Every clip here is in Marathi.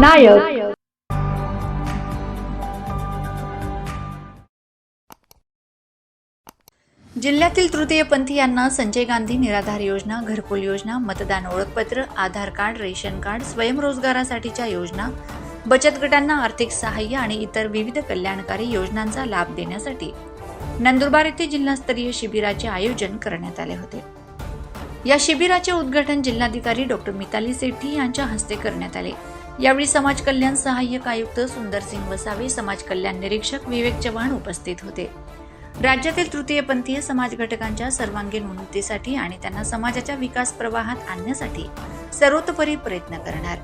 नायक. जिल्ह्यातील तृतीयपंथीयांना संजय गांधी निराधार योजना घरकुल योजना मतदान ओळखपत्र आधार कार्ड रेशन कार्ड स्वयंरोजगारासाठीच्या योजना बचत गटांना आर्थिक सहाय्य आणि इतर विविध कल्याणकारी योजनांचा लाभ देण्यासाठी नंदुरबार येथे जिल्हास्तरीय शिबिराचे आयोजन करण्यात आले होते. या शिबिराचे उद्घाटन जिल्हाधिकारी डॉक्टर मिताली सेठी यांच्या हस्ते करण्यात आले. यावेळी समाज कल्याण सहाय्यक आयुक्त सुंदरसिंग वसावे समाज कल्याण निरीक्षक विवेक चव्हाण उपस्थित होते. राज्यातील तृतीयपंथीय समाज घटकांच्या सर्वांगीण उन्नतीसाठी आणि त्यांना समाजाच्या विकास प्रवाहात आणण्यासाठी सर्वतोपरी प्रयत्न करणार.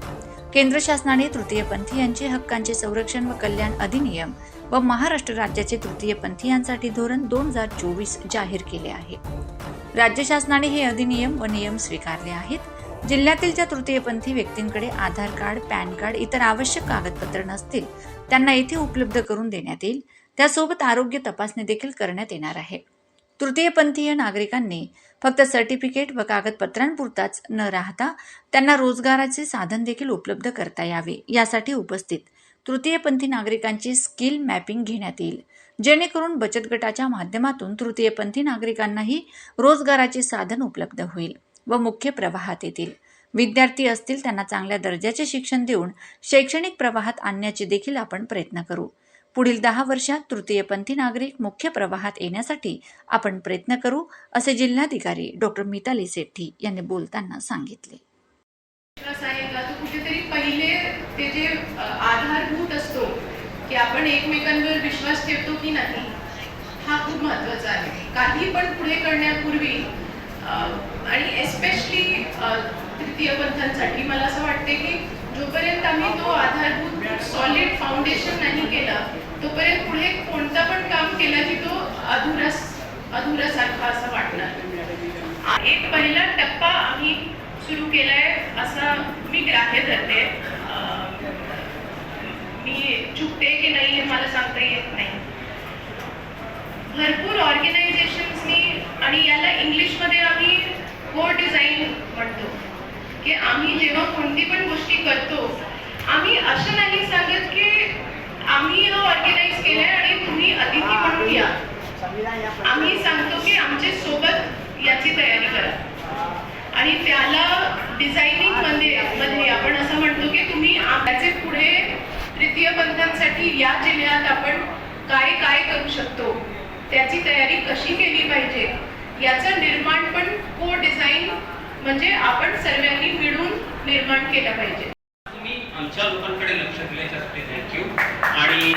केंद्र शासनाने तृतीयपंथीयांचे हक्कांचे संरक्षण व कल्याण अधिनियम व महाराष्ट्र राज्याचे तृतीयपंथीयांसाठी धोरण दोन हजार चोवीस जाहीर केले आहे. राज्य शासनाने हे अधिनियम व नियम स्वीकारले आहेत. जिल्ह्यातील ज्या तृतीयपंथी व्यक्तींकडे आधार कार्ड पॅन कार्ड इतर आवश्यक कागदपत्र नसतील त्यांना येथे उपलब्ध करून देण्यात येईल. त्यासोबत आरोग्य तपासणी देखील करण्यात येणार आहे. तृतीयपंथीय नागरिकांनी फक्त सर्टिफिकेट व कागदपत्रांपुरताच न राहता त्यांना रोजगाराचे साधन देखील उपलब्ध करता यावे यासाठी उपस्थित तृतीयपंथी नागरिकांची स्किल मॅपिंग घेण्यात येईल. जेणेकरून बचत गटाच्या माध्यमातून तृतीयपंथी नागरिकांनाही रोजगाराचे साधन उपलब्ध होईल व मुख्य प्रवाहात येतील. विद्यार्थी असतील त्यांना चांगल्या दर्जाचे शिक्षण देऊन शैक्षणिक प्रवाहात आणण्याचे देखील आपण प्रयत्न करू. पुढील दहा वर्षात तृतीयपंथी नागरिक मुख्य प्रवाहात येण्यासाठी आपण प्रयत्न करू असे जिल्हाधिकारी डॉक्टर मिताली सेठी यांनी बोलताना सांगितले. कुठेतरी पहिले ते जे आधारभूत असतो की आपण एकमेकांवर विश्वास ठेवतो की नाही हा खूप महत्त्वाचा आहे. काही पण पुढे करण्यापूर्वी आणि एस्पेशली तृतीय पंथांसाठी. मला असं वाटते की जोपर्यंत आम्ही तो आधारभूत सॉलिड फाउंडेशन नाही केला तोपर्यंत पुढे कोणता पण काम केलं की तो अधुरस अधुरासारखा असं वाटणार. एक पहिला टप्पा आम्ही सुरू केलाय असा मी ग्राह्य धरते. मी चुकते की नाही हे मला सांगता येत नाही. भरपूर ऑर्गनायझेशन्सनी आणि याला इंग्लिशमध्ये आम्ही को डिझाईन म्हणतो. की आम्ही जेव्हा कोणती पण गोष्टी करतो आम्ही असं नाही सांगत की आम्ही हा ऑर्गनाईज केलंय आणि तुम्ही अतिथी म्हणून या. आम्ही सांगतो की आमच्यासोबत याची तयारी करा. आणि त्याला डिझायनिंगमध्ये मध्ये आपण असं म्हणतो की तुम्ही त्याचे पुढे तृतीय पंथांसाठी या जिल्ह्यात आपण काय काय करू शकतो त्याची तयारी कशी केली पाहिजे याचं निर्माण पण को डिझाईन म्हणजे आपण सर्वांनी मिळून निर्माण केलं पाहिजे. तुम्ही आमच्या लोकांकडे लक्ष दिल्याच्यासाठी थँक्यू आणि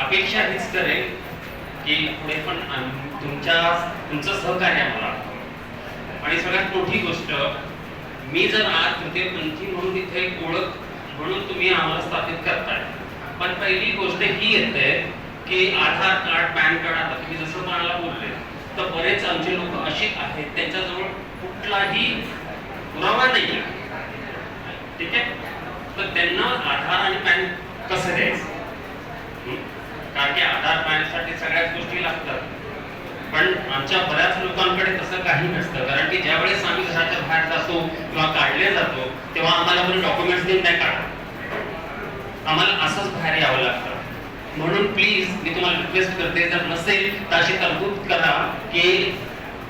अपेक्षा हीच करेल की पुढे पण तुमच्या तुमचं सहकार्य आम्हाला आणि सगळ्यात मोठी गोष्ट मी जर आज तृतीयपंथी म्हणून इथे एक ओळख म्हणून तुम्ही आम्हाला स्थापित करताय पण पहिली गोष्ट ही येते की आधार कार्ड पॅन कार्ड आता तुम्ही जसं मला बोलले तर बरेच आमचे लोक असे आहेत त्यांच्याजवळ कुठलाही पुरावा नाही आहे. ठीक आहे? तर त्यांना आधार आणि पॅन कसं द्यायचं? कारण की आधार पॅनसाठी सगळ्याच गोष्टी लागतात. पण आमच्या बऱ्याच लोकांकडे तसं काही नसतं. कारण की ज्या वेळेस आम्ही घराच्या बाहेर जातो किंवा काढले जातो तेव्हा आम्हाला कोणी डॉक्युमेंट्स देऊन नाही काढा आम्हाला असंच बाहेर यावं लागतं. म्हणून प्लीज मी तुम्हाला रिक्वेस्ट करते जर नसेल तर अशी तरतूद करा की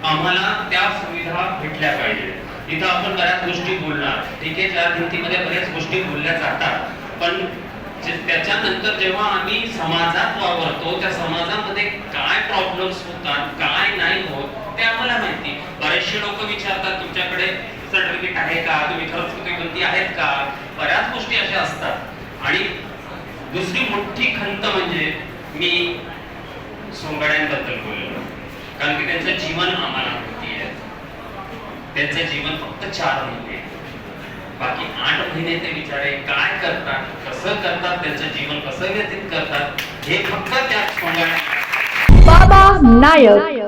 आम्हाला त्या सुविधा भेटल्या पाहिजे. इथं आपण बऱ्याच गोष्टी बोलणार ठीक आहे? त्या भिंतीमध्ये बऱ्याच गोष्टी बोलल्या जातात. पण त्याच्यानंतर जेव्हा आम्ही समाजात वावरतो त्या समाजामध्ये काय प्रॉब्लेम्स होतात काय नाही होत ते आम्हाला माहिती. बरेचसे लोक विचारतात तुमच्याकडे सर्टिफिकेट आहे का? तुम्ही खरंच कोणती आहेत का? बऱ्याच गोष्टी अशा असतात. आणि दुसरी मोठी खंत म्हणजे मी सोंगाड्यांबद्दल बोललो. कारण की त्यांचं जीवन आम्हाला माहिती आहे. त्यांचं जीवन फक्त चार महिने बाकी आठ महिने ते विचारे काय करतात कसं करतात त्यांचं जीवन कसं व्यतीत करतात हे फक्त त्या सोंगाड्या बाबा नायक.